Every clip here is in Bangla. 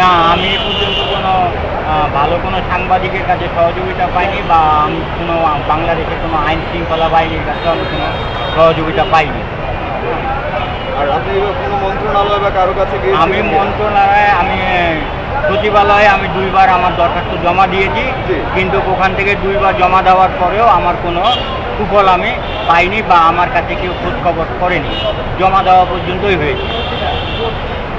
না আমি এ পর্যন্ত কোনো ভালো কোনো সাংবাদিকের কাছে সহযোগিতা পাইনি বা আমি কোনো বাংলাদেশের কোনো আইন শৃঙ্খলা বাহিনীর কাছে আমি কোনো সহযোগিতা পাইনি। আর আপনি কোনো মন্ত্রণালয় বা কারও কাছে আমি মন্ত্রণালয়ে আমি সচিবালয়ে আমি দুইবার আমার দরখাস্ত জমা দিয়েছি। কিন্তু ওখান থেকে দুইবার জমা দেওয়ার পরেও আমার কোনো সুফল আমি পাইনি বা আমার কাছে কেউ খোঁজ খবর করেনি। জমা দেওয়া পর্যন্তই হয়েছে।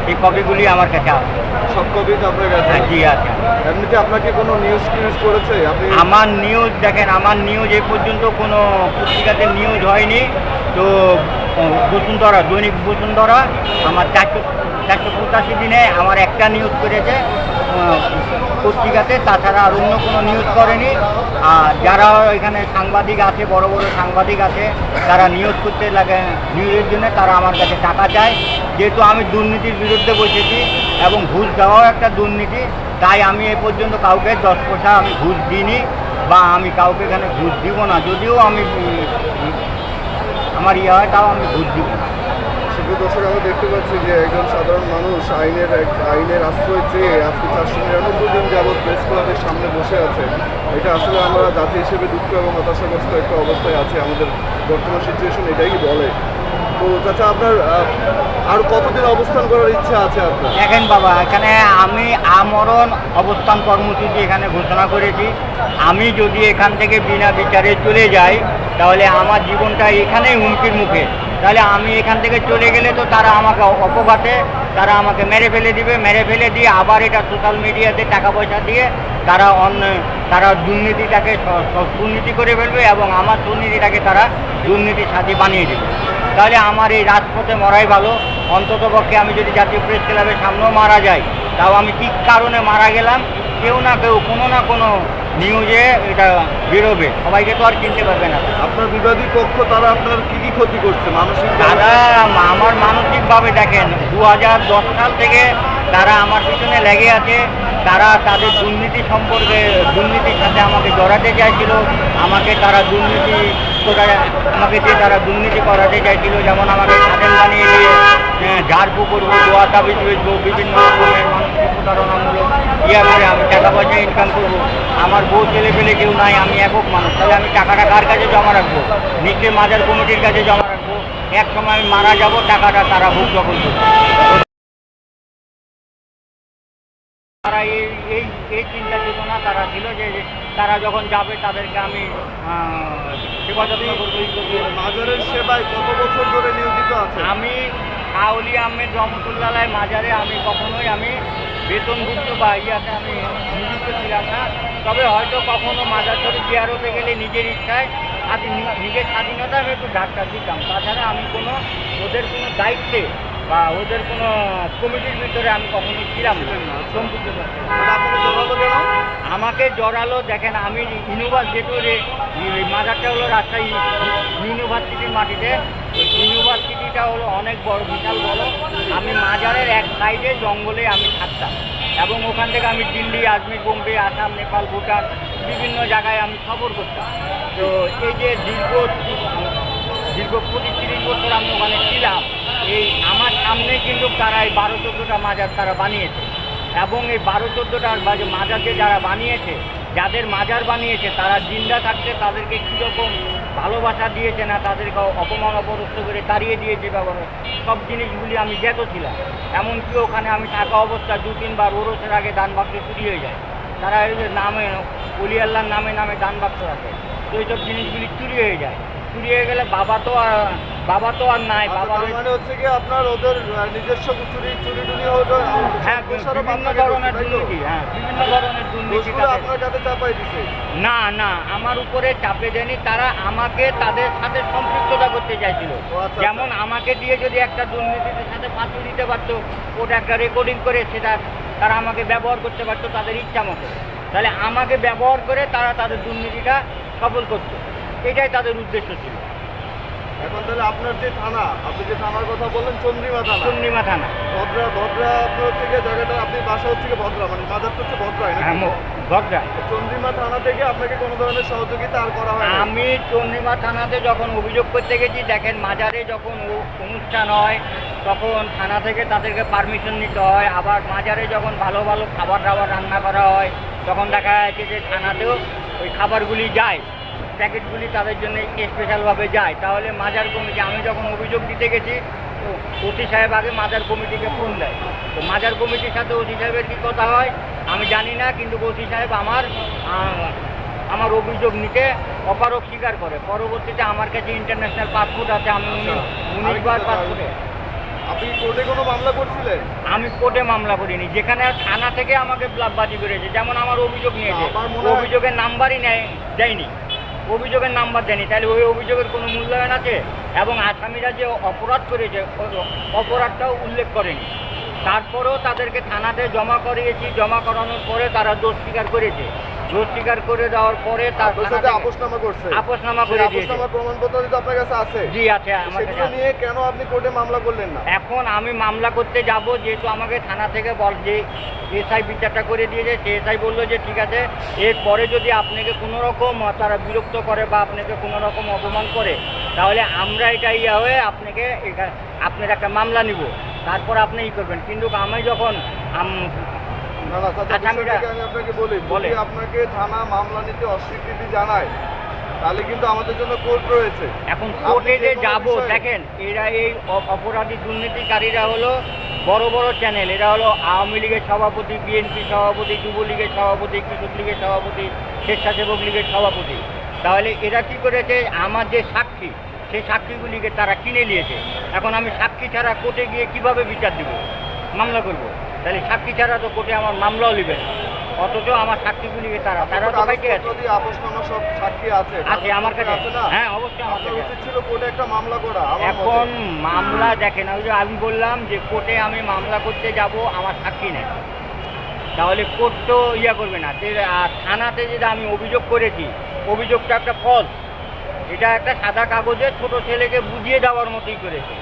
এই কপিগুলি আমার কাছে আছে। সব কপি তো আপনার কাছে হ্যাঁ, জি আছে। এমনিতে আপনাকে কোনো নিউজ টিউজ করেছে? আপনি আমার নিউজ দেখেন আমার নিউজ এই পর্যন্ত কোনো পত্রিকাতে নিউজ হয়নি। তো বসুন্ধরা দৈনিক বসুন্ধরা আমার চারশো চারশো পঁচাশি দিনে আমার একটা নিউজ করেছে পত্রিকাতে তাছাড়া আর অন্য কোনো নিউজ করেনি। আর যারা এখানে সাংবাদিক আছে বড় বড় সাংবাদিক আছে তারা নিউজ করতে লাগে নিউজের জন্য তারা আমার কাছে টাকা চায়। যেহেতু আমি দুর্নীতির বিরুদ্ধে বসেছি এবং ঘুষ দেওয়াও একটা দুর্নীতি, তাই আমি এ পর্যন্ত কাউকে দশ পয়সা আমি ঘুষ দিইনি বা আমি কাউকে এখানে ঘুষ দিব না। যদিও আমি, আমার ইয়ে হয় তাও আমি ঘুষ দিব না। দেখতে পাচ্ছি যে একজন সাধারণ মানুষ আইনের আশ্রয় সামনে বসে আছে। এটা আসলে আমরা জাতি হিসেবে দুঃখ এবং হতাশাগ্রস্ত একটা অবস্থায় আছে, আমাদের বর্তমান সিচুয়েশন এটাই বলে। তো আপনার আর কতদিন অবস্থান করার ইচ্ছা আছে আপনার? দেখেন বাবা, এখানে আমি আমরণ অবস্থান কর্মসূচি এখানে ঘোষণা করেছি। আমি যদি এখান থেকে বিনা বিচারে চলে যাই, তাহলে আমার জীবনটা এখানেই হুমকির মুখে। তাহলে আমি এখান থেকে চলে গেলে তো তারা আমাকে অপঘাতে, তারা আমাকে মেরে ফেলে দিবে। মেরে ফেলে দিয়ে আবার এটা সোশ্যাল মিডিয়াতে টাকা পয়সা দিয়ে তারা অন্য তারা দুর্নীতিটাকে দুর্নীতি করে ফেলবে এবং আমার দুর্নীতিটাকে তারা দুর্নীতির সাথে বানিয়ে দেবে। তাহলে আমার এই রাজপথে মরাই ভালো। অন্তত পক্ষে আমি যদি জাতীয় প্রেস ক্লাবের সামনেও মারা যাই তাও আমি ঠিক কারণে মারা গেলাম? কেউ না কেউ কোনো না কোনো নিউজে এটা বেরোবে। সবাইকে তো আর চিনতে পারবে না। আপনার বিবাদী পক্ষ তারা আপনার কি কি ক্ষতি করছে? মানসিক তারা আমার মানসিকভাবে দেখেন দু হাজার দশ সাল থেকে তারা আমার পিছনে লেগে আছে। তারা তাদের দুর্নীতি সম্পর্কে দুর্নীতির সাথে আমাকে জড়াতে চাইছিল আমাকে তারা দুর্নীতি আমাকে দিয়ে তারা দুর্নীতি করাতে চাইছিল যেমন আমাকে স্বাধীন বানিয়ে দিয়ে আহ, ঝাড়ফু করব দোয়া তাবিজ বেচবো বিভিন্ন রকমের মানুষকে প্রতারণামূলক ইয়া করে আমি টাকা পয়সা ইনকাম করব। আমার বউ ছেলে পেলে কেউ নাই আমি একক মানুষ তাহলে আমি টাকাটা কার কাছে জমা রাখব? নিচে মাজার কমিটির কাছে জমা রাখব। এক সময় আমি মারা যাব টাকাটা তারা ভোগ দখল তারা এই এই এই চিন্তা চেতনা তারা ছিল যে তারা যখন যাবে তাদেরকে আমি। মাজারের সেবায় কত বছর ধরে নিয়োজিত আছে? আমি আউলি আহমেদ রহমতুল্লাহ মাজারে আমি কখনোই আমি বেতনভুক্ত বা ইয়াতে আমি নিযুক্ত ছিলাম না। তবে হয়তো কখনো মাজার শরীফ জিয়ারতে গেলে নিজের ইচ্ছায় নিজের স্বাধীনতা আমি একটু ঢাকটা দিতাম। তাছাড়া আমি কোনো ওদের কোনো দায়িত্বে বা ওদের কোনো কমিটির ভিতরে আমি কখনো ছিলাম আমাকে জড়ালো, দেখেন আমি ইউনিভার্স যেহেতু রে- এই মাজারটা হলো রাজশাহী ইউনিভার্সিটির মাটিতে। ইউনিভার্সিটিটা হলো অনেক বড়, বিশাল বড়। আমি মাজারের এক সাইডে জঙ্গলে আমি থাকতাম। এবং ওখান থেকে আমি দিল্লি, আজমির, বোম্বে, আসাম, নেপাল, ভুটান, বিভিন্ন জায়গায় আমি সফর করতাম। তো এই যে দীর্ঘ দীর্ঘ পঁচিশ তিরিশ বছর আমি ওখানে ছিলাম এই আমার সামনে কিন্তু তারা এই বারো চোদ্দোটা মাজার তারা বানিয়েছে। এবং এই বারো চোদ্দোটার বাজে মাজার যারা বানিয়েছে, যাদের মাজার বানিয়েছে, তারা জিন্দা থাকতে তাদেরকে কীরকম ভালোবাসা দিয়েছে না তাদেরকে অপমান অপদস্থ করে তাড়িয়ে দিয়েছে ব্যবহার সব জিনিসগুলি আমি জ্ঞাত ছিলাম। এমনকি ওখানে আমি থাকা অবস্থা দু তিনবার ওরসের আগে দান বাক্সে চুরি হয়ে যায়। তারা নামে, অলি আল্লাহর নামে নামে দান বাক্স রাখে। তো এইসব জিনিসগুলি চুরি হয়ে যায়। চুরি গেলে বাবা তো আর বাবা তো আর নাই আচ্ছা, বাবা মানে হচ্ছে কি আপনার ওদের নিজস্ব চুরি চুরি টুরি হতো হ্যাঁ দোষারোপ বিভিন্ন ধরনের? দুর্নীতি হ্যাঁ বিভিন্ন ধরনের দুর্নীতি আপনার কাছে চাপাই দিছে? না না আমার উপরে চাপে দেয়নি তারা আমাকে তাদের সাথে সম্পৃক্ততা করতে চাইছিল। আচ্ছা, যেমন আমাকে দিয়ে যদি একটা দুর্নীতির সাথে ফাঁসি দিতে পারতো ওটা একটা রেকর্ডিং করে সেটা তারা আমাকে ব্যবহার করতে পারতো তাদের ইচ্ছা মতো। তাহলে আমাকে ব্যবহার করে তারা তাদের দুর্নীতিটা সফল করতো। এটাই তাদের উদ্দেশ্য ছিল। এখন তাহলে আপনার যে থানা আপনি যে থানার কথা বললেন চন্দ্রিমা থানা। পূর্ণিমা থানা। ভদ্রা ভদ্রা আপনার হচ্ছে গিয়ে জায়গাটা আপনি বাসা হচ্ছে গিয়ে ভদ্রা মানে মাজারটা হচ্ছে হ্যাঁ? মো- ভদ্রা। চন্দ্রিমা থানা থেকে আপনাকে কোনো ধরনের সহযোগিতা আর করা হয় আমি চন্দ্রিমা থানাতে যখন অভিযোগ করতে গেছি দেখেন মাজারে যখন অনুষ্ঠান হয় তখন থানা থেকে তাদেরকে পারমিশন নিতে হয়। আবার মাজারে যখন ভালো ভালো খাবার দাবার রান্না করা হয় তখন দেখা যাচ্ছে যে থানাতেও ওই খাবারগুলি যায়। প্যাকেটগুলি তাদের জন্য স্পেশালভাবে যায়। তাহলে মাজার কমিটি আমি যখন অভিযোগ দিতে গেছি তো ওসি সাহেব আগে মাজার কমিটিকে ফোন দেয়। তো মাজার কমিটির সাথে ওসি সাহেবের কী কথা হয় আমি জানি না কিন্তু ওসি সাহেব আমার আমার অভিযোগ নিতে অপারক স্বীকার করে। পরবর্তীতে আমার কাছে ইন্টারন্যাশনাল পাসপোর্ট আছে আমি উনি উনিশবার পাসপোর্টে আপনি কোর্টে কোনো মামলা করছিলেন? আমি কোর্টে মামলা করিনি। যেখানে থানা থেকে আমাকে ব্লাববাজি করেছে যেমন আমার অভিযোগ নিয়েছে। অভিযোগের নাম্বারই নেয় দেয়নি। অভিযোগের নাম্বার দেয়নি। তাহলে ওই অভিযোগের কোনো মূল্যায়ন আছে? এবং আসামিরা যে অপরাধ করেছে অপরাধটাও উল্লেখ করেনি। তারপরেও তাদেরকে থানাতে জমা করিয়েছি। জমা করানোর পরে তারা দোষ স্বীকার করেছে। দোষ স্বীকার করে দেওয়ার পরে তার আপনার সাথে আপোষনামা করছে। আপোষনামা করে দিয়েছে। আপোষনামার প্রমাণপত্র যদি আপনার কাছে আছে? জি আছে আমার কাছে নিয়ে কেন আপনি কোর্টে মামলা করলেন না? এখন আমি মামলা করতে যাব যেহেতু আমাকে থানা থেকে বল যে এসআই বিচারটা করে দিয়েছে সে এসআই বলল যে ঠিক আছে এরপরে যদি আপনাকে কোনো রকম তারা বিরক্ত করে বা আপনাকে কোনো রকম অপমান করে তাহলে আমরা এটা ইয়ে হয়ে আপনাকে আপনার একটা মামলা নিব। তারপর আপনি ই করবেন। কিন্তু আমি যখন আম- আমি আপনাকে বলি বলে। আপনাকে থানা মামলা নিতে অস্বীকৃতি জানায় তাহলে কিন্তু আমাদের জন্য কোর্ট রয়েছে। এখন কোর্টে যে যে যাব দেখেন এরা এই অপরাধী দুর্নীতিকারীরা হলো বড় বড় চ্যানেল এরা হলো আওয়ামী লীগের সভাপতি বিএনপি সভাপতি যুবলীগের সভাপতি কৃষক লীগের সভাপতি স্বেচ্ছাসেবক লীগের সভাপতি। তাহলে এরা কি করেছে? আমার যে সাক্ষী সেই সাক্ষীগুলিকে তারা কিনে নিয়েছে। এখন আমি সাক্ষী ছাড়া কোর্টে গিয়ে কীভাবে বিচার দিব? মামলা করব। তাহলে সাক্ষী ছাড়া তো কোর্টে আমার মামলাও নেবে অথচ আমার সাক্ষীগুলিকে তারা। তারা তো বাইকে আছে দিয়ে আপোষনামা সব সাক্ষী আছে। আছে আমার কাছে আছে না? হ্যাঁ অবশ্যই আমার কাছে উচিত ছিল কোর্টে একটা মামলা করা এখন। মামলা দেখেন ওই যে আমি বললাম যে কোর্টে আমি মামলা করতে যাব আমার সাক্ষী নেই। তাহলে কোর্ট তো ইয়া করবে না। থানাতে যেটা আমি অভিযোগ করেছি অভিযোগটা একটা ফল এটা একটা সাদা কাগজে ছোট ছেলেকে বুঝিয়ে দেওয়ার মতোই করেছে।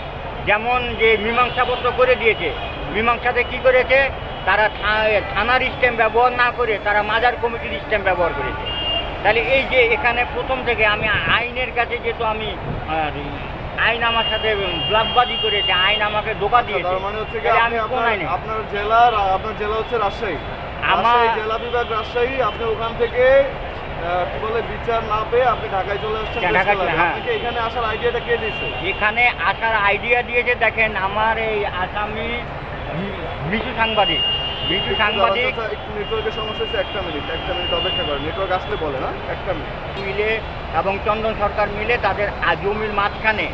যেমন যে মীমাংসাপত্র করে দিয়েছে মীমাংসাতে কি করেছে? তারা থানার স্ট্যাম্প ব্যবহার না করে তারা মাজার কমিটির স্ট্যাম্প ব্যবহার করেছে। তাহলে এই যে এখানে প্রথম থেকে আমি আইনের কাছে যেহেতু আমি আইন আমার সাথে ব্লাববাজি করেছে আইন আমাকে ধোকা দিয়েছে। মানে হচ্ছে আমি কোন আপনার আইনে? আপনার জেলার আপনার জেলা হচ্ছে রাজশাহী। আমার- জেলা বিভাগ রাজশাহী আপনি ওখান থেকে বলে বিচার না পেয়ে আপনি ঢাকায় চলে আসছেন হ্যাঁ। আপনাকে এখানে আসার আইডিয়াটা কে দিয়েছে? এখানে আসার আইডিয়া দিয়েছে দেখেন আমার এই আসামি মি- মিঠু সাংবাদিক মিঠু সাংবাদিক। একটু নেটওয়ার্কের সমস্যা হচ্ছে একটা মিনিট একটা মিনিট অপেক্ষা করেন নেটওয়ার্ক আসলে বলে না একটা মিনিট মিলে এবং চন্দন সরকার মিলে তাদের জমির মাঝখানে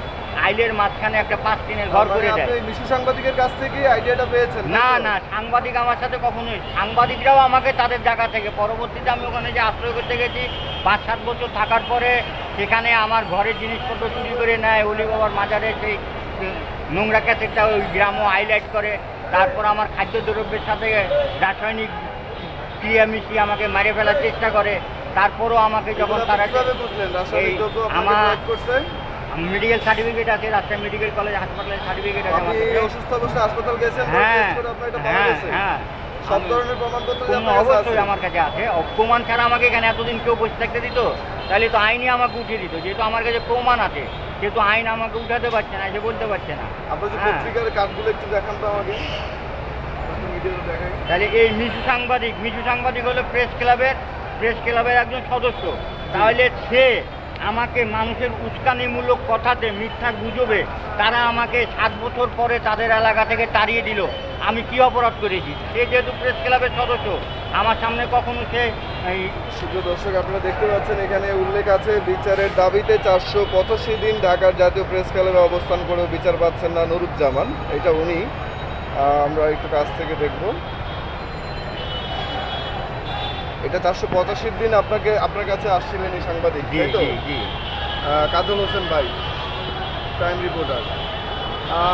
আইলের মাঝখানে একটা পাঁচ টিনের ঘর মানে করে দেয়। মিশু সাংবাদিকের কাছ থেকে আইডিয়াটা পেয়েছেন না না সাংবাদিক আমার সাথে কখনোই সাংবাদিকরাও আমাকে তাদের জায়গা থেকে পরবর্তীতে আমি ওখানে যে আশ্রয় করতে গেছি পাঁচ সাত বছর থাকার পরে সেখানে আমার ঘরের জিনিসপত্র চুরি করে নেয় অলি বাবার মাজারে সেই নোংরা ক্যাসেটটা ওই গ্রামও হাইলাইট করে। তারপর আমার খাদ্য দ্রব্যের সাথে রাসায়নিক ক্রিয়া মিশিয়ে আমাকে মারে ফেলার চেষ্টা করে। তারপরও আমাকে যখন তারা আমার- মেডিকেল সার্টিফিকেট আছে রাজশাহী মেডিকেল কলেজ হাসপাতালের সার্টিফিকেট আছে। অসুস্থ হাসপাতাল হ্যাঁ হ্যাঁ হ্যাঁ। সব ধরনের প্রমাণপত্র অবশ্যই আমার কাছে আছে। অ- প্রমাণ ছাড়া আমাকে এখানে এতদিন কেউ বসে থাকতে দিত? তাহলে তো আইনই আমাকে উঠিয়ে দিত যেহেতু আমার কাছে প্রমাণ আছে। যেহেতু আইন আমাকে উঠাতে পারছে না এসে বলতে পারছে না। হ্যাঁ। পত্রিকার কার্ডগুলো একটু দেখান তো আমাকে। একটু মিডিয়াতে দেখাই তাহলে এই মিশু সাংবাদিক মিশু সাংবাদিক হলো প্রেস ক্লাবের প্রেস ক্লাবের একজন সদস্য। তাহলে সে আমাকে মানুষের উস্কানিমূলক কথাতে মিথ্যা গুজবে তারা আমাকে সাত বছর পরে তাদের এলাকা থেকে তাড়িয়ে দিল। আমি কি অপরাধ করেছি? সে যেহেতু প্রেস ক্লাবের সদস্য আমার সামনে কখনো সে সুপ্রিয় দর্শক আপনারা দেখতে পাচ্ছেন এখানে উল্লেখ আছে বিচারের দাবিতে চারশো পঁচাশি দিন ঢাকার জাতীয় প্রেস ক্লাবে অবস্থান করেও বিচার পাচ্ছেন না নুরুজ্জামান। এটা উনি। আমরা একটু কাছ থেকে দেখব। এটা চারশো পঁচাশির দিন আপনাকে আপনার কাছে আসছিলেন এই সাংবাদিক কাজল হোসেন ভাই ক্রাইম রিপোর্টার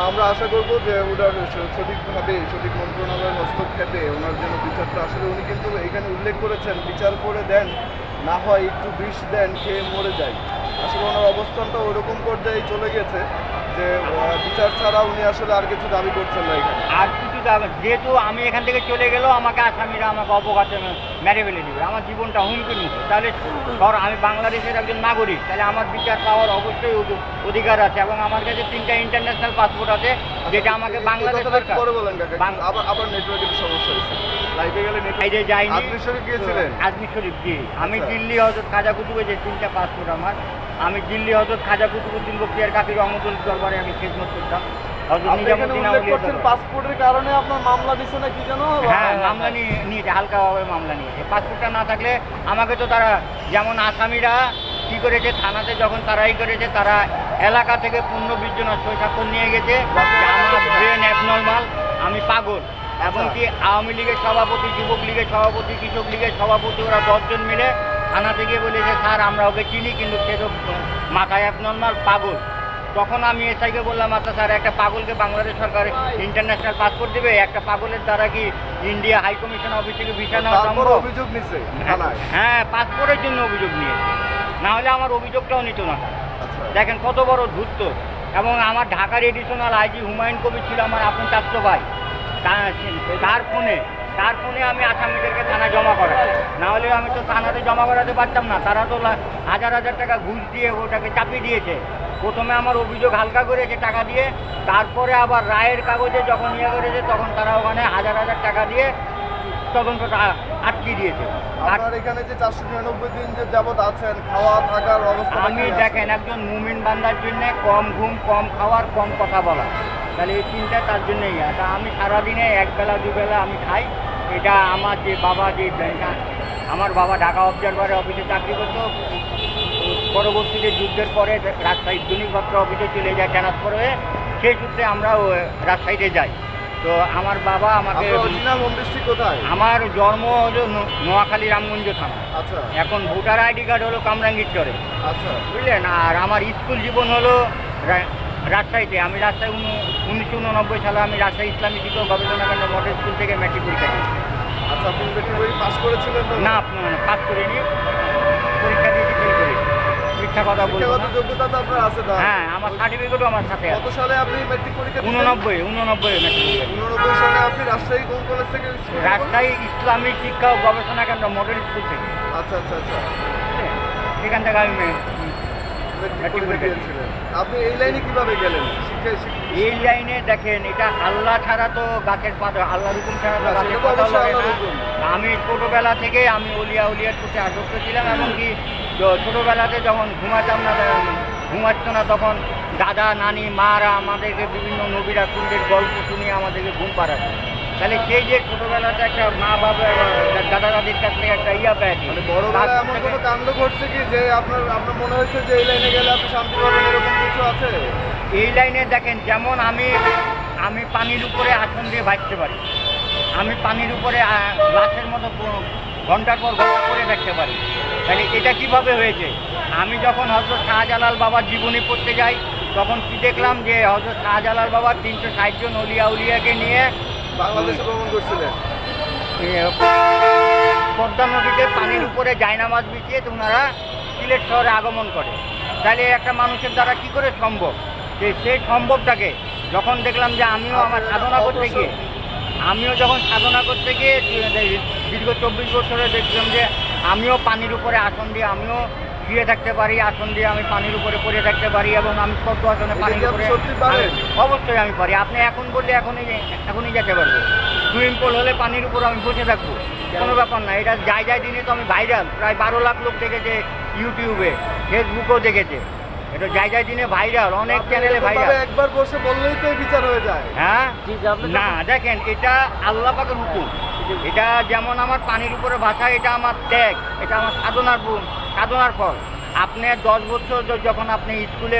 আমরা আশা করব যে ওনার সঠিকভাবে সঠিক মন্ত্রণালয়ের হস্তক্ষেপে ওনার জন্য বিচারটা আসলে উনি কিন্তু এখানে উল্লেখ করেছেন, বিচার করে দেন, না হয় একটু বিষ দেন, খেয়ে মরে যায়। আসলে ওনার অবস্থানটা ওরকম পর্যায়ে চলে গেছে যে বিচার ছাড়া উনি আসলে আর কিছু দাবি করছেন না এখানে। আর কিছু দাম- যেহেতু আমি এখান থেকে চলে গেলেও আমাকে আসামিরা আমাকে অপঘাতে মেরে ফেলে দিবে। আমার জীবনটা হুমকি নিচ্ছে তাহলে ধর আমি বাংলাদেশের একজন নাগরিক তাহলে আমার বিচার পাওয়ার অবশ্যই অধিকার আছে এবং আমার কাছে তিনটা ইন্টারন্যাশনাল পাসপোর্ট আছে যেটা আমাকে বাংলাদেশ আবার আবার নেটওয়ার্কের সমস্যা লাইভে গেলে নেটওয়ার্ক যাইনি আজমির শরীফ গিয়েছিলেন? শরীফ জি আমি আচ্ছা। দিল্লি হজরত খাজা কুতুবে যে তিনটা পাসপোর্ট আমার আমি দিল্লি হজরত খাজা কুতুবুদ্দিন বক্তিয়ার কাকির রহমতুল দরবারে আমি খেদমত করতাম। পাসপোর্টের কারণে আপনার মামলা দিছে না কি জানো হ্যাঁ মামলা নিয়েছে হালকাভাবে মামলা নিয়েছে। পাসপোর্টটা না থাকলে আমাকে তো তারা যেমন আসামিরা কি করেছে থানাতে যখন তারাই করেছে তারা এলাকা থেকে পূর্ণ বিশ জন স্বাক্ষর নিয়ে গেছে। আমার ব্রেন অ্যাবনর্মাল আমি পাগল। এমনকি আওয়ামী লীগের সভাপতি যুবক লীগের সভাপতি কৃষক লীগের সভাপতি ওরা দশজন মিলে থানা থেকে বলেছে স্যার আমরা ওকে চিনি কিন্তু সে তো মাথায় অ্যাবনর্মাল পাগল। তখন আমি এসআইকে বললাম আচ্ছা স্যার একটা পাগলকে বাংলাদেশ সরকার ইন্টারন্যাশনাল পাসপোর্ট দেবে একটা পাগলের দ্বারা কি ইন্ডিয়া হাই কমিশন অফিস থেকে ভিসা নেওয়া সম্ভব? অভিযোগ নিচ্ছে হ্যাঁ পাসপোর্টের জন্য অভিযোগ নিয়েছে। না হলে আমার অভিযোগটাও নিত না আচ্ছা। দেখেন কত বড় ধূর্ত। এবং আমার ঢাকার এডিশনাল আইজি হুমায়ুন কবির ছিল আমার আপন চাচ্য ভাই। তার ফোনে তার ফোনে আমি আসামিদেরকে থানায় জমা করাই না হলে আমি তো থানাতে জমা করাতে পারতাম না। তারা তো হাজার হাজার টাকা ঘুষ দিয়ে ওটাকে চাপিয়ে দিয়েছে। প্রথমে আমার অভিযোগ হালকা করেছে টাকা দিয়ে তারপরে আবার রায়ের কাগজে যখন ইয়ে করেছে তখন তারা ওখানে হাজার হাজার টাকা দিয়ে তদন্তটা আটকে দিয়েছে। আর আপনার এখানে যে চারশো নিরানব্বই দিন যে যাবত আছেন খাওয়া থাকার অবস্থা আমি দেখেন একজন মুমিন বান্দার জন্য কম ঘুম কম খাওয়ার কম কথা বলা। তাহলে এই তিনটা তার জন্যই। এটা আমি সারাদিনে একবেলা দুবেলা আমি খাই। এটা আমার যে বাবা যে আমার বাবা ঢাকা অবজারভারের অফিসে চাকরি করতো। পরবর্তীতে যুদ্ধের পরে রাজশাহী দৈনিকপত্র অফিসে চলে যায় ট্রান্সফার হয়ে। সেই সূত্রে আমরাও রাজশাহীতে যাই। তো আমার বাবা আমাকে আমার জন্ম হলো নোয়াখালী রামগঞ্জ থানা। আচ্ছা। এখন ভোটার আইডি কার্ড হলো কামরাঙ্গীরচরে। আচ্ছা। বুঝলেন? আর আমার স্কুল জীবন হলো রাজশাহীতে। আমি রাজশাহী উনিশশো উননব্বই সালে আমি রাজশাহী ইসলামী শিক্ষক গবেষণা কেন্দ্র মডেল স্কুল থেকে ম্যাট্রিক পরীক্ষা দিয়েছি। আচ্ছা আপনি পাস করেছিলেন তো না পাস করিনি। পরীক্ষা দিয়েছি ফেল করেছি মিথ্যা কথা যোগ্যতা তো আপনার আছে হ্যাঁ আমার সার্টিফিকেটও আমার সাথে কত সালে আপনি পরীক্ষা? উননব্বই উননব্বই ম্যাট্রিক পরীক্ষা। উননব্বই সালে আপনি রাজশাহী কোন কলেজ থেকে স্কুল করেন? রাজশাহী ইসলামী শিক্ষা ও গবেষণা কেন্দ্র মডেল স্কুল থেকে। আচ্ছা আচ্ছা আচ্ছা? সেখান থেকে আমি আপনি এই লাইনে কীভাবে গেলেন? এই লাইনে দেখেন এটা আল্লাহ ছাড়া তো গাছের পাতা আল্লাহ হুকুম ছাড়া তো গাছের পাতা অবশ্যই না। আমি ছোটোবেলা থেকে আমি অলিয়া উলিয়ার প্রতি আসক্ত ছিলাম এমনকি ছোটোবেলাতে যখন ঘুমাতাম না ঘুমাচ্ছ না তখন দাদা নানি মারা আমাদেরকে বিভিন্ন নবীরা কুণ্ডের গল্প শুনিয়ে আমাদেরকে ঘুম পাড়াতো। তাহলে সেই যে ছোটোবেলাতে একটা মা বাবা দাদা দাদির কাছ থেকে একটা ইয়া পেয়েছি মানে বড়বেলা এমন কোনো কাণ্ড ঘটছে কি যে আপনার আপনার মনে হয়েছে যে এই লাইনে গেলে আপনি শান্তি পাবেন এরকম কিছু আছে? এই লাইনে দেখেন যেমন আমি আমি পানির উপরে আসন দিয়ে ভাসতে পারি। আমি পানির উপরে গাছের মতো ঘণ্টার পর ঘণ্টা করে দেখতে পারি। তাহলে এটা কীভাবে হয়েছে? আমি যখন হজরত শাহজালাল বাবার জীবনী পড়তে যাই তখন কি দেখলাম যে হজরত শাহজালাল বাবার তিনশো ষাট জন অলিয়া উলিয়াকে নিয়ে বাংলাদেশে ভ্রমণ করছিলেন? পদ্মা নদীতে পানির উপরে জায়নামাজ বিছিয়ে তোমরা সিলেট শহরে আগমন করে। তাহলে একটা মানুষের দ্বারা কি করে সম্ভব? যে সেই সম্ভবটাকে যখন দেখলাম যে আমিও আমার সাধনা করতে গিয়ে আমিও যখন সাধনা করতে গিয়ে দীর্ঘ চব্বিশ বছরে দেখলাম যে আমিও পানির উপরে আসন দিয়ে আমিও শুয়ে থাকতে পারি আসন দিয়ে আমি পানির উপরে পড়ে থাকতে পারি এবং আমি কত আসনে পানির উপরে অবশ্যই আমি পারি। আপনি এখন বললে এখনই এখনই যেতে পারব। সুইমিং পুল হলে পানির উপর আমি বসে থাকব। কোনো ব্যাপার না এটা যাই যাই দিনে তো আমি ভাইরাল। প্রায় বারো লাখ লোক দেখেছে ইউটিউবে ফেসবুকেও দেখেছে। এটা যাই যাই দিনে ভাইরাল অনেক চ্যানেলে ভাইরাল। একবার বসে বললেই তো বিচার হয়ে যায়। হ্যাঁ? না দেখেন। এটা আল্লাহ পাকের হুকুম। এটা যেমন আমার পানির উপরে ভাষা এটা আমার ত্যাগ এটা আমার সাধনার ফল- সাধনার ফল। আপনি দশ বছর যখন আপনি স্কুলে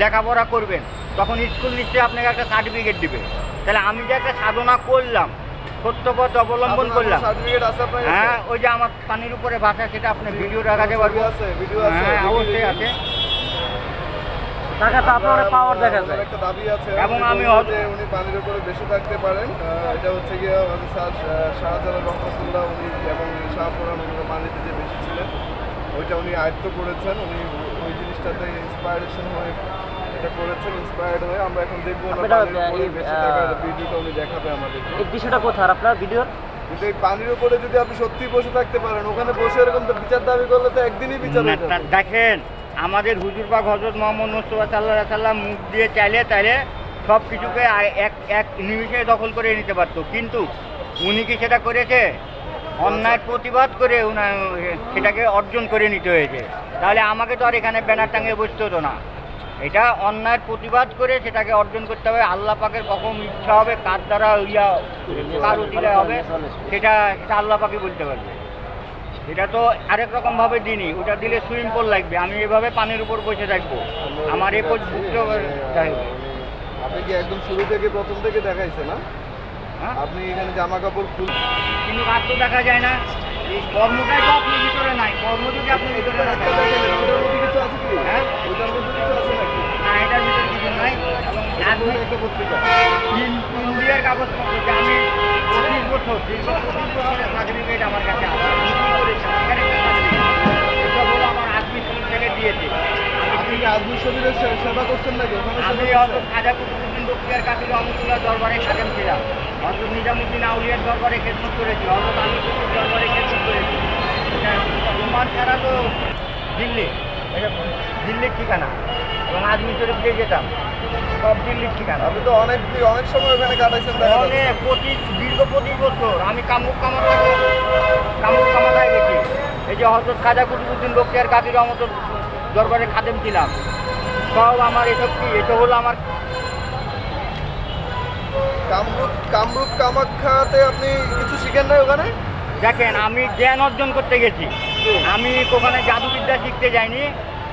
লেখাপড়া করবেন তখন স্কুল নিশ্চয়ই আপনাকে একটা সার্টিফিকেট দিবে। তাহলে আমি যে একটা সাধনা করলাম সত্য পথ অবলম্বন করলাম? হ্যাঁ ওই যে আমার পানির উপরে ভাষা সেটা আপনি ভিডিও রাখাতে পারব হ্যাঁ অবশ্যই আছে। টাকাটা আপনার পাওয়ার দেখা যায়। একটা দাবি আছে এবং উনি আমি উনি পানির উপরে বেশি থাকতে পারেন। এটা হচ্ছে গিয়ে শাহ- শাহজালাল রহমতুল্লাহ উনি এবং শাহপুরান উনি পানিতে যে বেশি ছিলেন ওইটা উনি আয়ত্ত করেছেন। উনি ওই জিনিসটাতে ইন্সপায়ারেশন হয়ে এটা করেছেন ইন্সপায়ার্ড হয়ে। আমরা এখন দেখব ভিডিওটা উনি দেখাবে এই কোথায়? আপনার ভিডিওর? কিন্তু এই পানির উপরে যদি আপনি সত্যি বসে থাকতে পারেন ওখানে বসে এরকম তো বিচার দাবি করলে তো একদিনই বিচার দেখেন আমাদের হুজুরবাগ হজরত মোহাম্মদ মুস্তফা সাল্লাহ সাল্লাম মুখ দিয়ে চাইলে তাইলে সব কিছুকে এক এক নিমিষে দখল করে নিতে পারতো। কিন্তু উনি কি সেটা করেছে? অন্যায়ের প্রতিবাদ করে উনা- সেটাকে অর্জন করে নিতে হয়েছে। তাহলে আমাকে তো আর এখানে ব্যানার টাঙিয়ে বসতে হতো না। এটা অন্যায়ের প্রতিবাদ করে সেটাকে অর্জন করতে হবে। আল্লাহ পাকের কখন ইচ্ছা হবে, কার দ্বারা ইয়া, কার উচিলে হবে, সেটা সেটা আল্লাহ পাকে বলতে পারবে। এটা তো আরেক রকম ভাবে দিনই। ওটা দিলে সুইমিং পুল লাগবে। আমি এভাবে পানির উপর বসে থাকব। আমার এ আপনি কি একদম শুরু থেকে প্রথম থেকে দেখাইছে না? হ্যাঁ? আপনি এখানে জামা কাপড় খুল কিন্তু আর তো দেখা যায় না। এই কর্মটাই তো আপনি ভিতরে নাই। কর্ম যদি আপনি ভিতরে মধ্যে কিছু আছে খাজা কুতুবুদ্দিন বক্তিয়ার কাবিল রহমতুল্লাহ দরবারে খাদেম ছিলাম অত নিজামুদ্দিন আউলিয়ার দরবারে খেদমত করেছি অত আমি কুতুব দরবারে খেদমত করেছি। রোমান ছাড়া তো দিল্লি দিল্লির ঠিকানা এবং আজমি শরীফ দিয়ে যেতাম সব দিল্লির ঠিকানা। আপনি তো অনেক অনেক সময় ওখানে কাটাইছেন অনেক পঁচিশ দীর্ঘ পঁচিশ বছর আমি কামুক কামাতা কামুক কামাতায় গেছি। এই যে হজরত খাজা কুতুবুদ্দিন বক্তিয়ার কাবির রহমত দরবারে খাদেম ছিলাম। সব আমার এসব কি? এটা হলো আমার কামরূপ কামরূপ কামাখ্যাতে আপনি কিছু শিখেন নাই ওখানে? দেখেন আমি জ্ঞান অর্জন করতে গেছি। আমি ওখানে জাদুবিদ্যা শিখতে যাইনি।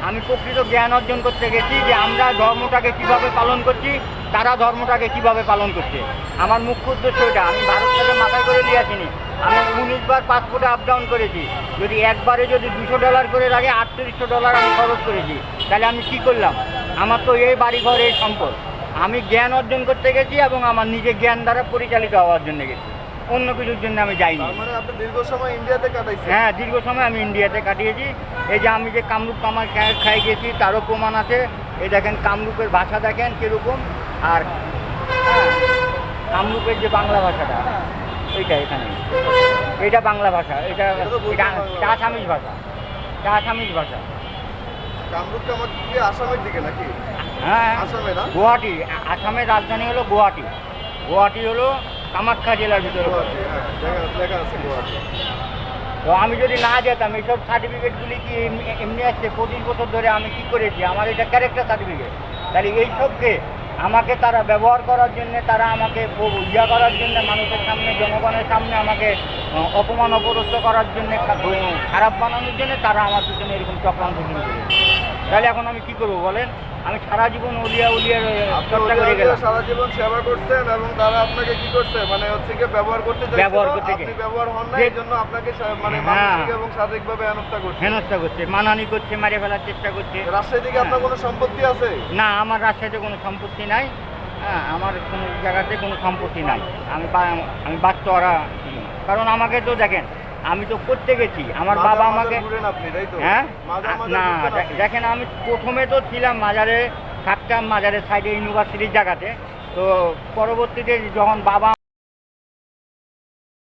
আমি প্রকৃত জ্ঞান অর্জন করতে গেছি যে আমরা ধর্মটাকে কীভাবে পালন করছি তারা ধর্মটাকে কীভাবে পালন করছে। আমার মুখ্য উদ্দেশ্য এটা। আমি ভারত থেকে মাথায় করে নিয়ে আসিনি। আমি উনিশ বার পাসপোর্টে আপ ডাউন করেছি। যদি একবারে যদি দুশো ডলার করে লাগে আটত্রিশশো ডলার আমি খরচ করেছি। তাহলে আমি কি করলাম? আমার তো এই বাড়ি ঘর এই সম্পদ। আমি জ্ঞান অর্জন করতে গেছি এবং আমার নিজের জ্ঞান দ্বারা পরিচালিত হওয়ার জন্য গেছি। অন্য কিছুর জন্য আমি যাইনি। মানে দীর্ঘ সময় ইন্ডিয়াতে কাটাইছেন? হ্যাঁ দীর্ঘ সময় আমি ইন্ডিয়াতে কাটিয়েছি। এই যে আমি যে কামরূপ কামার খাই খাই গেছি তারও প্রমাণ আছে। এই দেখেন কামরূপের ভাষা দেখেন কীরকম। আর হ্যাঁ, কামরূপের যে বাংলা ভাষাটা। এইটা এখানে। এটা বাংলা ভাষা এটা এটা এটা। এটা আসামিজ ভাষা এটা আসামিজ ভাষা আসামের দিকে নাকি? হ্যাঁ আসামে না? গুয়াহাটি আসামের রাজধানী হলো গুয়াহাটি। গুয়াহাটি হলো কামাখ্যা জেলার ভিতরে হ্যাঁ, তো আমি যদি না যেতাম এইসব সার্টিফিকেটগুলি কি এমনি- এমনি আসছে? পঁচিশ বছর ধরে আমি কি করেছি? আমার এটা ক্যারেক্টার সার্টিফিকেট তাহলে এইসবকে আমাকে তারা ব্যবহার করার জন্য, তারা আমাকে ইয়া করার জন্য, মানুষের সামনে, জনগণের সামনে আমাকে অপমান অপরস্থ করার জন্য খারাপ বানানোর জন্য তারা আমার পিছনে এরকম চক্রান্ত শুরু করেছে। তাহলে এখন আমি কি করব বলেন? আমি সারা জীবন উলিয়া চর্চা করে গেলাম। সারা জীবন সেবা করছেন এবং তারা আপনাকে কি করছে? মানে হচ্ছে কি ব্যবহার করতে ব্যবহার করতে আপনি ব্যবহার হন না যে- এই জন্য আপনাকে মানে হ্যাঁ। মানসিক এবং শারীরিকভাবে হেনস্থা করছে। হেনস্থা করছে মানানি করছে মারে ফেলার চেষ্টা করছে। রাজশাহী থেকে আপনার কোনো সম্পত্তি আছে? না আমার রাজশাহীতে কোনো সম্পত্তি নাই। হ্যাঁ আমার কোনো জায়গাতে কোনো সম্পত্তি নাই। আমি আমি বাচ্চারা কারণ আমাকে তো দেখেন আমি তো করতে গেছি আমার বাবা আমাকে হ্যাঁ? না দেখেন আমি প্রথমে তো ছিলাম মাজারে থাকতাম মাজারের সাইডে ইউনিভার্সিটির জায়গাতে। তো পরবর্তীতে যখন বাবা